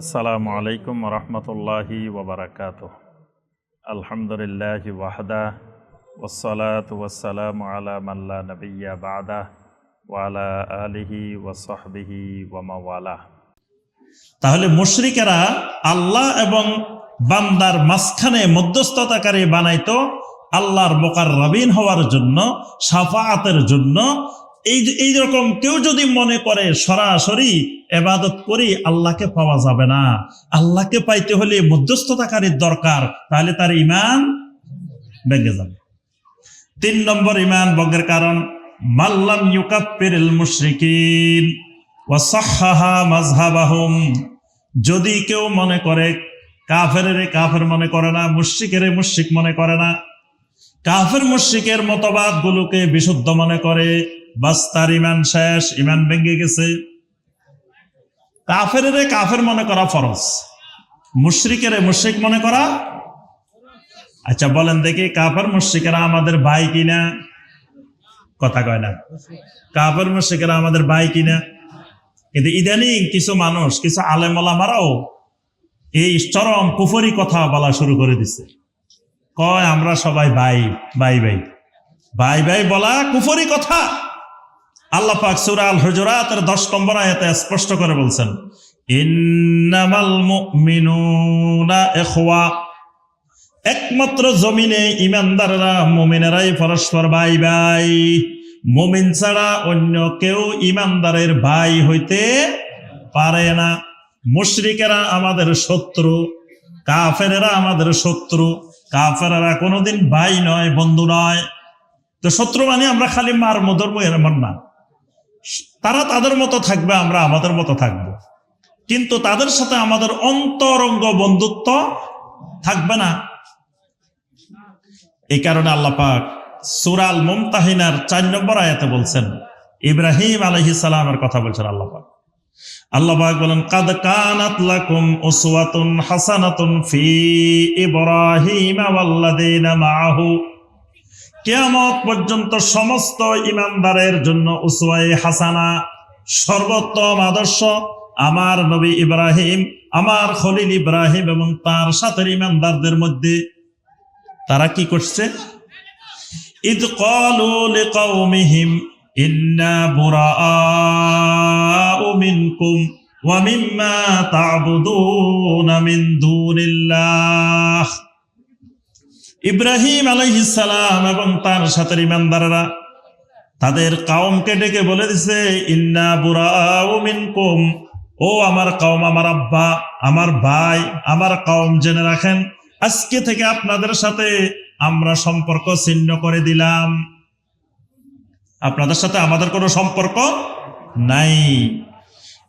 আসসালামু আলাইকুম রহমতুল্লাহি ওবরাকাত আলহামদুলিল্লাহ ওয়াহদা ওসলাত ওয়াসালাম আলা মাল্লা নবিয়া বাদা ওয়ালা আলিহি ওয়াসহবিহি ওয়ামাওয়ালা তাহলে মুশরিকেরা আল্লাহ এবং বান্দার মাঝখানে মধ্যস্থতাকারী বানাইতো আল্লাহর মোকার রবিন হওয়ার জন্য সাফাতের জন্য এই এই রকম কেউ যদি মনে করে সরাসরি এবাদত করি আল্লাহকে পাওয়া যাবে না। আল্লাহকে পাইতে হলে মধ্যস্থতাকারীর দরকার, তাহলে তার ইমান ভেঙে যাবে। তিন নম্বর ইমান ভঙ্গের কারণ মাল্লাম ইউকাপ্পিরিল মুশরিকিন যদি কেউ মনে করে কাফের কাফের মনে করে না, মুশরিকের মুশরিক মনে করে না, কাফের মুশরিকের মতবাদ গুলোকে বিশুদ্ধ মনে করে বাস তার ইমান শেষ, ইমান ভেঙে গেছে। কাফের কাফের মনে করা ফরজ, মুশরিকের মুশরিক মনে করা। আচ্ছা বলেন দেখি, কাফের মুশরিকেরা আমাদের ভাই কিনা? কথা কয় না। কাফের মুশরিকেরা আমাদের ভাই কিনা? কিন্তু ইদানিং কিছু মানুষ, কিছু আলেমলামারাও এই চরম কুফরি কথা বলা শুরু করে দিছে। কয়, আমরা সবাই ভাই ভাই ভাই। ভাই ভাই বলা কুফরি কথা। আল্লাহ পাক সূরা আল হুজুরাতের 10 নম্বর আয়াতে স্পষ্ট করে বলছেন একমাত্র জমিনে ইমানদাররা, মুমিনেরাই পরস্পর ভাই ভাই মুমিন ছাড়া অন্য কেউ ইমানদারের ভাই হইতে পারে না। মুশরিকেরা আমাদের শত্রু, কাফেরেরা আমাদের শত্রু। কাফেরেরা কোনোদিন ভাই নয়, বন্ধু নয়। তো শত্রু মানে আমরা খালি মার মধর্ম এমন না। তারা তাদের মতো থাকবে, আমরা আমাদের মতো থাকব। কিন্তু তাদের সাথে আমাদের অন্তরঙ্গ বন্ধুত্ব থাকবে না। এই কারণে আল্লাহ পাক সুরাল মুমতাহিনার চার নম্বর আয়াতে বলছেন, ইব্রাহিম আলহি সালামের কথা বলছেন আল্লাহ পাক। আল্লাহ বলেন, কাদ ফি কিয়ামত পর্যন্ত সমস্ত ইমানদারের জন্য উসওয়ায়ে হাসানা সর্বোত্তম আদর্শ। আমার নবী ইব্রাহিম, আমার খলিল ইব্রাহিম এবং তার সাথে ইমানদারদের মধ্যে তারা কি করছে? ইদ ক্বালু লিকাওমিহিম, ইন্না বুরাআউ মিনকুম মিন ইব্রাহিম আলাইহিস সালাম এবং তার সাথে ইমানদাররা তাদের কাউমকে ডেকে বলে দিছে, ইন্না বুরাআউ মিনকুম। ও আমার কাউম, আমার আব্বা, আমার ভাই, আমার কাউম জেনে রাখেন, আজকে থেকে আপনাদের সাথে আমরা সম্পর্ক ছিন্ন করে দিলাম। আপনাদের সাথে আমাদের কোনো সম্পর্ক নাই।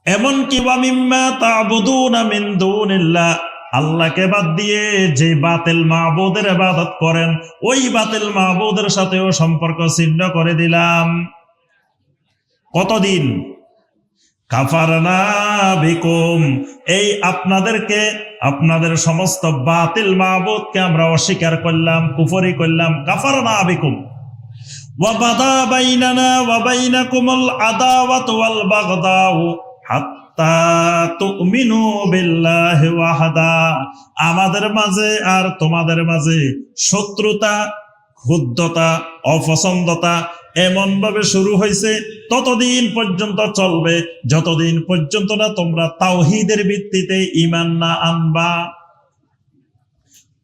এমন এমনকি ওয়ামিম্মা তা'বুদুনা মিন দুনিল্লাহ আল্লাহকে বাদ দিয়ে যে বাতিল মাহবুদের ইবাদত করেন, ওই বাতিল মাহবুদের সাথেও সম্পর্ক ছিন্ন করে দিলাম। কতদিন? এই আপনাদেরকে, আপনাদের সমস্ত বাতিল মাহবুদকে আমরা অস্বীকার করলাম, কুফরি করলাম। কাফারনা বিকুম। আমাদের মাঝে আর তোমাদের মাঝে শত্রুতা ক্ষুদ্ধতা অপছন্দতা এমন ভাবে শুরু হয়েছে, ততদিন পর্যন্ত চলবে, যতদিন পর্যন্ত না তোমরা তাওহিদের ভিত্তিতে ইমান না আনবা।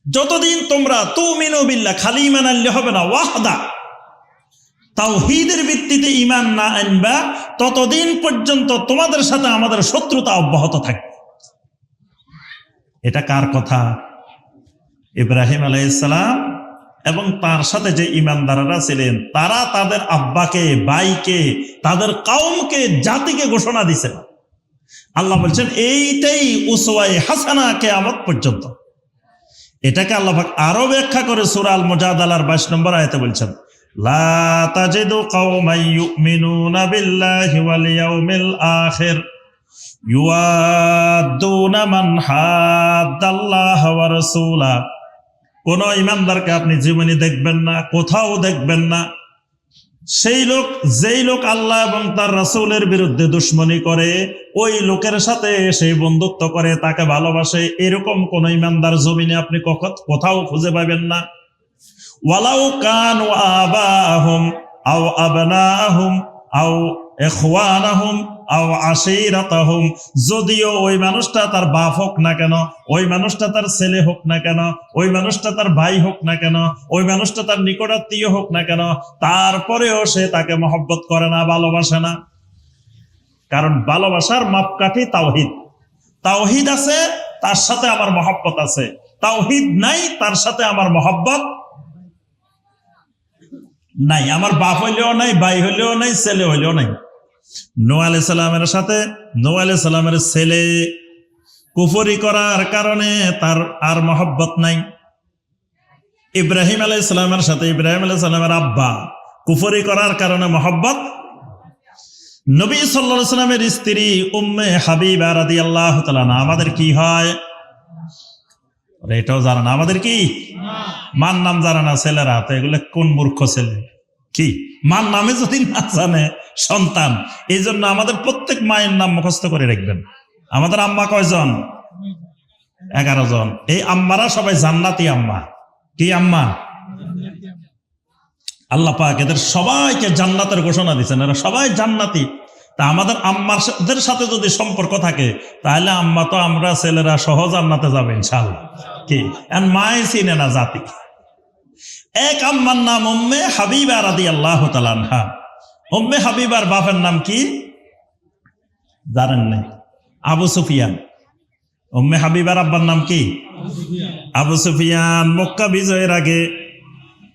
যতদিন তোমরা তুমিনু বিল্লাহ খালি ইমান আনলে হবে না, ওয়াহদা। তাওহিদের ভিত্তিতে ইমান না আনবা, ততদিন পর্যন্ত তোমাদের সাথে আমাদের শত্রুতা অব্যাহত থাকবে। এটা কার কথা? ইব্রাহিম আলাইসালাম এবং তার সাথে যে ইমানদাররা ছিলেন, তারা তাদের আব্বাকে বাইকে তাদের কাউমকে, জাতিকে ঘোষণা দিছেন আল্লাহ বলছেন, এইটাই উসওয়াই হাসানা কে কেয়ামত পর্যন্ত। এটাকে আল্লাহ আরও ব্যাখ্যা করে সুরাল মুজাদালার বাইশ নম্বর আয়তে বলছেন কোন ইমানদারকে আপনি জীবনে দেখবেন না, কোথাও দেখবেন না। সেই লোক, যেই লোক আল্লাহ এবং তার রাসূলের বিরুদ্ধে দুশ্মনী করে, ওই লোকের সাথে সেই বন্ধুত্ব করে, তাকে ভালোবাসে, এরকম কোন ইমানদার জমিনে আপনি কোথাও খুঁজে পাবেন না। ওয়ালাউ কান আবাহুম আও আবনাহুম আও ইখওয়ানাহুম আও আশিরাতাহুম। যদিও ওই মানুষটা তার বাপ হোক না কেন, ওই মানুষটা তার ছেলে হোক না কেন, ওই মানুষটা তার ভাই হোক না কেন, ওই মানুষটা তার নিকটাত্মীয় হোক না কেন, তারপরেও সে তাকে মহব্বত করে না, ভালোবাসে না। কারণ ভালোবাসার মাপকাঠি তাওহিদ। তাওহিদ আছে, তার সাথে আমার মহব্বত আছে। তাওহিদ নাই, তার সাথে আমার মহব্বত নাই, আমার বাপ হইলেও নাই, ভাই হইলেও নাই, ছেলে হইলেও নাই। নো সালামের সাথে নো সালামের ছেলে কুফরি করার কারণে তার আর মহব্বত নাই। ইব্রাহিম আলাই সালামের সাথে, ইব্রাহিম আলাই সালামের আব্বা কুফরি করার কারণে মহব্বত। নবী সাল্লা সাল্লামের স্ত্রী উম্মে হাবিবা রাদি আল্লাহ আমাদের কি হয়? এটাও জানা না। আমাদের কি? মার নাম জানে না ছেলেরা, তো এগুলো কোন মূর্খ ছেলে? কি? মার নামে যদি না জানে, সন্তান এই জন্য আমাদের প্রত্যেক মায়ের নাম মুখস্থ করে রাখবেন। আমাদের আম্মা কয়জন? এগারো জন। এই আম্মারা সবাই জান্নাতি আম্মা। কি আম্মা? আল্লাহ পাক এদের সবাইকে জান্নাতের ঘোষণা দিচ্ছেন এরা সবাই জান্নাতি। তা আমাদের আম্মাদের সাথে যদি সম্পর্ক থাকে, তাহলে আম্মা তো আমরা ছেলেরা সহ জান্নাতে যাবে ইনশাল্লাহ কি? মায় চিনে না জাতি এক আম্মার নাম উম্মে হাবিবা রাদি আল্লাহ তালানহা উম্মে হাবিবার বাপের নাম কি? জানেন নাই। আবু সুফিয়ান। উম্মে হাবিবার আব্বার নাম কি? আবু সুফিয়ান। মক্কা বিজয়ের আগে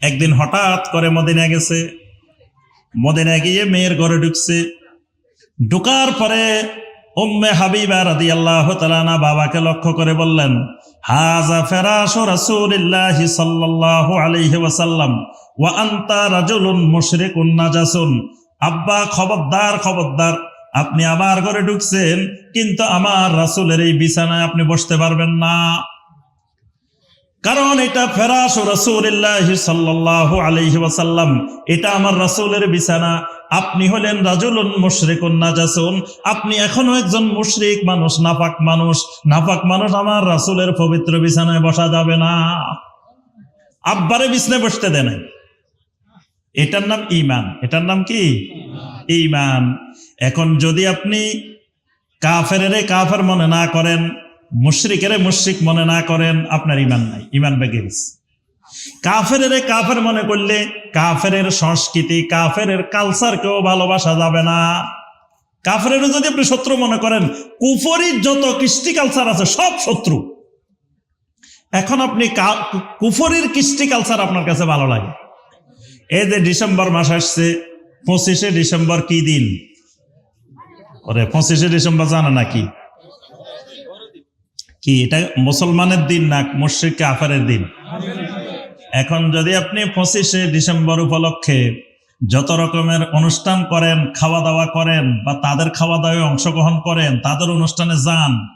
একদিন হঠাৎ করে মদিনা গেছে। মদিনা গিয়ে মেয়ের ঘরে ঢুকছে। ঢুকার পরে উম্মে হাবিবা রাদি আল্লাহ তালানা বাবাকে লক্ষ্য করে বললেন হাজা সাল্লাল্লাহু রাজুলুন আব্বা, খবরদার খবরদার, আপনি আমার ঘরে ঢুকছেন, কিন্তু আমার রাসূলের এই বিছানায় আপনি বসতে পারবেন না। কারণ এটা ফেরাস রাসূলিল্লাহ সাল্লাল্লাহু আলাইহি ওয়াসাল্লাম। এটা আমার রাসূলের বিছানা। আপনি হলেন রাজুলুন মুশরিকুন নাজাসুন। আপনি এখনও একজন মুশরিক মানুষ নাপাক মানুষ। নাপাক মানুষ আমার রাসূলের পবিত্র বিছানায় বসা যাবে না। আব্বারে বিছনে বসতে দেন এটার নাম ইমান এটার নাম কি? ইমান এখন যদি আপনি কাফেরে কাফের মনে না করেন মুশরিকেরে মুশরিক মনে না করেন, আপনার ইমান নাই ইমান বেগে গেছে। কাফের কাফের মনে করলে কাফের সংস্কৃতি কাফের কালচার কেউ ভালোবাসা যাবে না। কাফের যদি আপনি শত্রু মনে করেন কুফরির যত কৃষ্টি কালচার আছে, সব শত্রু। এখন আপনি কুফরির কৃষ্টি কালচার আপনার কাছে ভালো লাগে? এই যে ডিসেম্বর মাস আসছে, পঁচিশে ডিসেম্বর কি দিন? ওরে, পঁচিশে ডিসেম্বর জানা নাকি কি এটা মুসলমানের দিন না মুশ্রিক কাফারের দিন? এখন যদি আপনি পঁচিশে ডিসেম্বর উপলক্ষে যত রকমের অনুষ্ঠান করেন খাওয়া দাওয়া করেন বা তাদের খাওয়া দাওয়ায় অংশগ্রহণ করেন, তাদের অনুষ্ঠানে যান,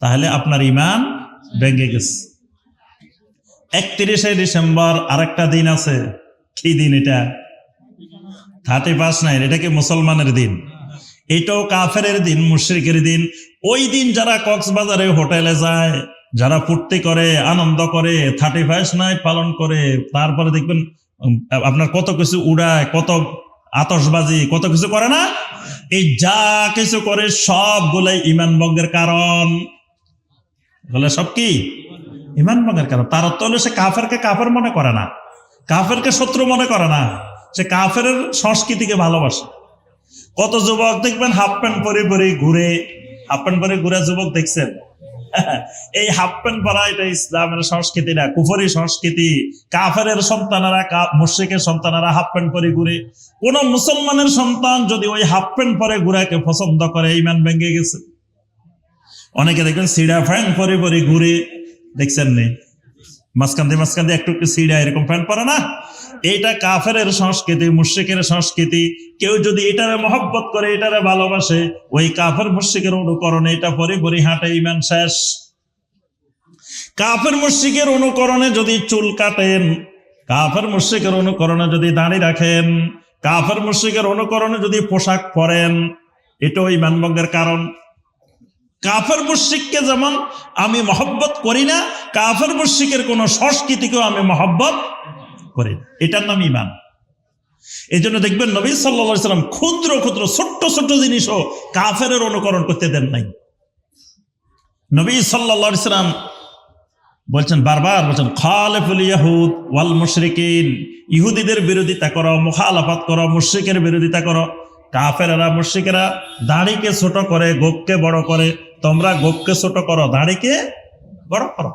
তাহলে আপনার ইমান ভেঙে গেছে। একত্রিশে ডিসেম্বর আরেকটা দিন আছে। কি দিন এটা? Thirty first night. এটা কি মুসলমানের দিন? এটাও কাফের দিন, মুশ্রিকের দিন। ওই দিন যারা কক্সবাজারে হোটেলে যায়, যারা ফুর্তি করে, আনন্দ করে, থার্টি ফার্স্ট নাইট পালন করে, তারপরে দেখবেন আপনার কত কিছু উড়ায়, কত আতসবাজি কত কিছু করে না? এই যা কিছু করে সবগুলাই ইমান ভঙ্গের কারণ। বলে সব কি? ইমান ভঙ্গের কারণ। তার অর্থ হলো সে কাফেরকে কাফের মনে করে না। কাফেরকে শত্রু মনে করে না। সে কাফের সংস্কৃতিকে ভালোবাসে। কত যুবক দেখবেন হাফ প্যান্ট পরে পরে ঘুরে হাফ প্যান্ট পরে ঘুরে যুবক দেখছেন? এই হাফ প্যান্ট পরা এটা ইসলামের সংস্কৃতি না, কুফরি সংস্কৃতি। কাফের সন্তানেরা মুশ্রিকের সন্তানেরা হাফ প্যান্ট পরে ঘুরে। কোন মুসলমানের সন্তান যদি ওই হাফ প্যান্ট পরে ঘুরাকে পছন্দ করে ইমান ভেঙে গেছে। অনেকে দেখবেন সিডা প্যান্ট পরে পরে ঘুরে, দেখছেন নেই মাঝখান দিয়ে মাঝখান দিয়ে একটু একটু সিডা, এরকম প্যান্ট পরে না? এইটা কাফের সংস্কৃতি, মুশ্রিকের সংস্কৃতি। কেউ যদি এটারে মহব্বত করে, এটারে ভালোবাসে, ওই কাফের মুশ্রিকের অনুকরণে এটা পরে পরে হাঁটে ইমান শেষ। কাফের মুশ্রিকের অনুকরণে যদি চুল কাটেন, কাফের মুশ্রিকের অনুকরণে যদি দাঁড়ি রাখেন, কাফের মুশ্রিকের অনুকরণে যদি পোশাক পরেন, এটাও ইমান ভঙ্গের কারণ। কাফের মুশ্রিককে যেমন আমি মহব্বত করি না, কাফের মুশ্রিকের কোন সংস্কৃতিকেও আমি মহব্বত করি। এটার নাম ইমান। এই জন্য দেখবেন নবী সাল্লা সাল্লাম ক্ষুদ্র ক্ষুদ্র, ছোট্ট ছোট্ট জিনিসও কাফের অনুকরণ করতে দেন নাই। নবী সাল্লা সাল্লাম বলছেন বারবার, বলছেন, খালেফুল ইয়াহুদ ওয়াল মুশরিকিন। ইহুদিদের বিরোধিতা করো, মুখালাফাত করো, মুশ্রিকের বিরোধিতা করো। কাফেরা মুশ্রিকেরা দাড়িকে ছোট করে, গোপকে বড় করে। তোমরা গোপকে ছোট করো, দাড়িকে বড় করো।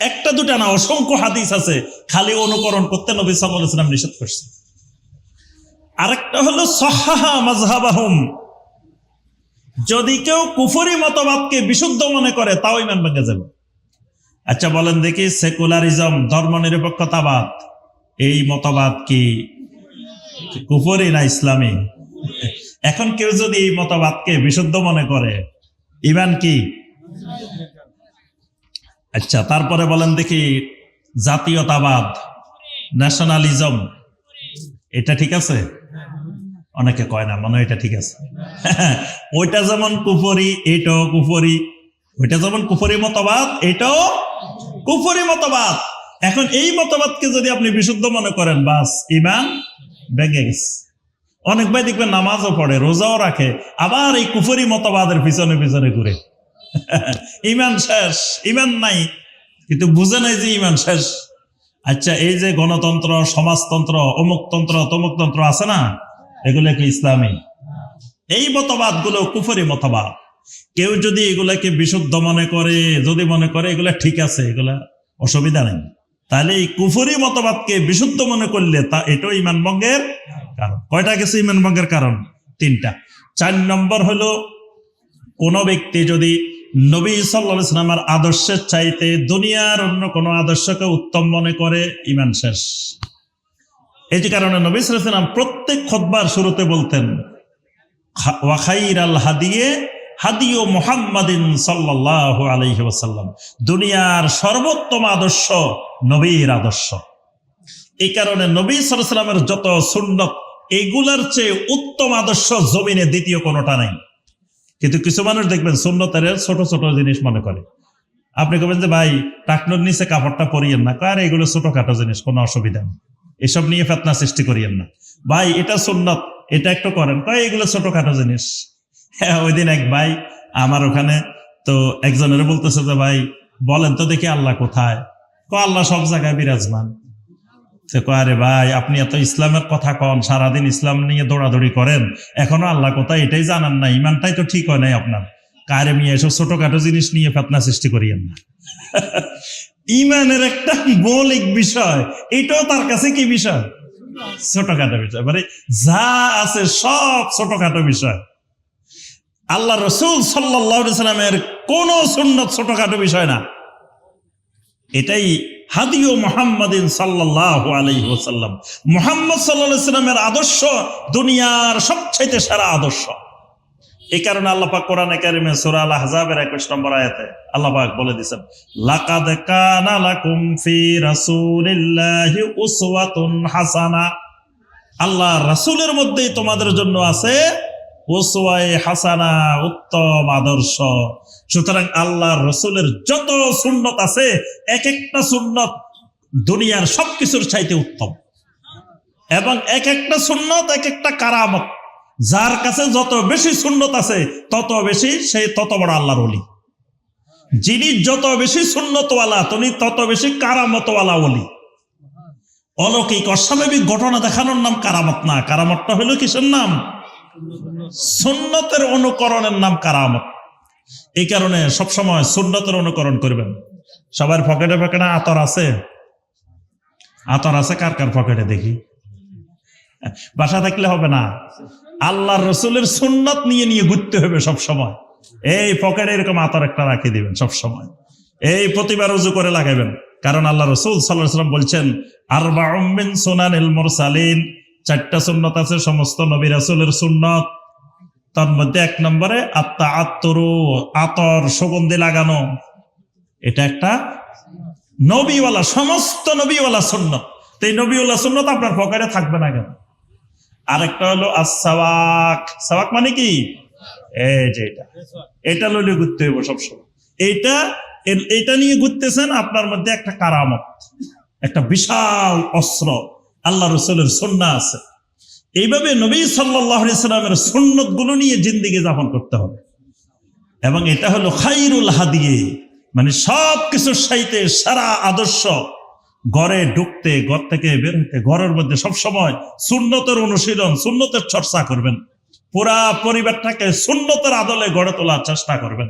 একটা দুটা না, অসংখ্য হাদিস আছে। খালি অনুকরণ করতে নবী আলাইহি নিষেধ করছে। আরেকটা হলো, সহাহা যদি কেউ কুফরি মতবাদকে বিশুদ্ধ মনে করে, তাও ইমান ভেঙে যাবে। আচ্ছা বলেন দেখি, সেকুলারিজম, ধর্মনিরপেক্ষতাবাদ, এই মতবাদ কি? কুফরি না ইসলামী? এখন কেউ যদি এই মতবাদকে বিশুদ্ধ মনে করে ইমান কি? আচ্ছা তারপরে বলেন দেখি জাতীয়তাবাদ ন্যাশনালিজম এটা ঠিক আছে? অনেকে কয় না, মনে এটা ঠিক আছে। ওইটা যেমন কুফরি, এটাও কুফরি। ওইটা যেমন কুফরি মতবাদ, এটাও কুফরি মতবাদ। এখন এই মতবাদকে যদি আপনি বিশুদ্ধ মনে করেন, বাস ইমান ভেঙে গেছে। অনেক ভাই দেখবেন নামাজও পড়ে, রোজাও রাখে, আবার এই কুফরি মতবাদের পিছনে পিছনে ঘুরে। ইমান শেষ, ইমান নাই। কিন্তু বুঝে নাই যে ইমান শেষ। আচ্ছা এই যে গণতন্ত্র, সমাজতন্ত্র অমুকতন্ত্র তমুকতন্ত্র আছে না? এগুলো কি ইসলামী? এই মতবাদগুলো কুফরি মতবাদ। কেউ যদি এগুলাকে বিশুদ্ধ মনে করে, যদি মনে করে, এগুলা ঠিক আছে, এগুলা অসুবিধা নেই। তাহলে এই কুফরি মতবাদকে বিশুদ্ধ মনে করলে তা এটাও ইমান ভঙ্গের কারণ। কয়টা গেছে ইমান ভঙ্গের কারণ? তিনটা। চার নম্বর হলো, কোন ব্যক্তি যদি নবী সাল্লা সাল্লামের আদর্শের চাইতে দুনিয়ার অন্য কোনো আদর্শকে উত্তম মনে করে ইমান শেষ। এই যে কারণে নবী সাল্লাম প্রত্যেক খতবার শুরুতে বলতেন ওয়াখাইর আল হাদিয়ে হাদিও মোহাম্মদিন সাল্লাহ আলহি দুনিয়ার সর্বোত্তম আদর্শ নবীর আদর্শ। এই কারণে নবী সাল্লামের যত সুন্নত, এগুলার চেয়ে উত্তম আদর্শ জমিনে দ্বিতীয় কোনোটা নাই। কিন্তু কিছু মানুষ দেখবেন সুন্নতের ছোট ছোট জিনিস মনে করে। আপনি কবেন যে, ভাই, টাকনোর নিচে কাপড়টা পরিয়েন না। কার এগুলো ছোটখাটো জিনিস, কোনো অসুবিধা নেই। এসব নিয়ে ফেতনা সৃষ্টি করিয়েন না। ভাই, এটা সুন্নত, এটা একটু করেন। কয়, এগুলো ছোটখাটো জিনিস। হ্যাঁ ওই দিন এক ভাই আমার ওখানে তো একজনের বলতেছে যে, ভাই, বলেন তো দেখি আল্লাহ কোথায়? ক আল্লাহ সব জায়গায় বিরাজমান। কয়, আরে ভাই আপনি এত ইসলামের কথা কন সারাদিন ইসলাম নিয়ে দৌড়াদৌড়ি করেন। এখনও আল্লাহ কোথায় এটাই জানান না ইমানটাই তো ঠিক হয় নাই আপনার। কারে মিয়া এসব ছোটখাটো জিনিস নিয়ে ফেতনা সৃষ্টি করিয়েন না ইমানের একটা মৌলিক বিষয় এটাও তার কাছে কি বিষয়? ছোটখাটো বিষয়। মানে যা আছে সব ছোটখাটো বিষয়। আল্লাহ রসুল সাল্লামের কোন সুন্নত ছোটখাটো বিষয় না। এটাই হাদিও মোহাম্মদিন সাল্লাহ আলহি ওসাল্লাম মোহাম্মদ সাল্লাহ আদর্শ দুনিয়ার সবচাইতে সারা আদর্শ। এই কারণে আল্লাপাক কোরআন একাডেমি সুরা আল আহজাবের একুশ নম্বর আয়াতে আল্লাপাক বলে দিচ্ছেন লাকাদ কানা লাকুম ফি রাসূলিল্লাহি উসওয়াতুন হাসানা। আল্লাহ রাসূলের মধ্যেই তোমাদের জন্য আছে উসওয়ায়ে হাসানা উত্তম আদর্শ। সুতরাং আল্লাহ রসুলের যত সুন্নত আছে এক একটা সুন্নত দুনিয়ার সবকিছুর চাইতে উত্তম। এবং এক একটা সুন্নত এক একটা কারামত, যার কাছে যত বেশি সুন্নত আছে, তত বেশি সে তত বড় আল্লাহর অলি যিনি যত বেশি সুন্নতওয়ালা, তিনি তত বেশি কারামতওয়ালা অলি অলৌকিক অস্বাভাবিক ঘটনা দেখানোর নাম কারামত না। কারামতটা হলো কিসের নাম? সুন্নতের অনুকরণের নাম কারামত। এই কারণে সবসময় সুন্নতের অনুকরণ করবেন। সবার পকেটে পকেটে আতর আছে? আতর আছে কার কার পকেটে দেখি? বাসা থাকলে হবে না। আল্লাহ রসুলের সুন্নত নিয়ে নিয়ে ঘুরতে হবে সব সময় এই পকেটে এরকম আতর একটা রাখিয়ে দিবেন সব সময় এই প্রতিবার উজু করে লাগাবেন। কারণ আল্লাহ রসুল সাল্লাহ সাল্লাম বলছেন আর বাউমিন সোনান সালিন চারটা সুন্নত আছে, সমস্ত নবী রাসুলের সুন্নত। তার মধ্যে এক নম্বরে আত্মা আত্মরু আতর, সুগন্ধি লাগানো। এটা একটা নবীওয়ালা, সমস্ত নবীওয়ালা সুন্নত। এই নবীওয়ালা সুন্নত আপনার পকেটে থাকবে না কেন? আরেকটা হলো আসাওয়াক সাওয়াক মানে কি? এই যে এটা। এটা লইলে ঘুরতে হইব সবসময়। এইটা এ- এইটা নিয়ে ঘুরতেছেন, আপনার মধ্যে একটা কারামত, একটা বিশাল অস্ত্র। আল্লাহ রসুলের সন্না আছে। এইভাবে নবী সাল্লাহ ইসলামের সুন্নতগুলো নিয়ে জিন্দিগি যাপন করতে হবে। এবং এটা হলো খাইরুল হাদিয়ে। মানে সব কিছুর সাইতে সারা আদর্শ ঘরে ঢুকতে, ঘর থেকে বের হইতে ঘরের মধ্যে সব সময় সুন্নতের অনুশীলন, সুন্নতের চর্চা করবেন। পুরা পরিবারটাকে সুন্নতের আদলে গড়ে তোলার চেষ্টা করবেন।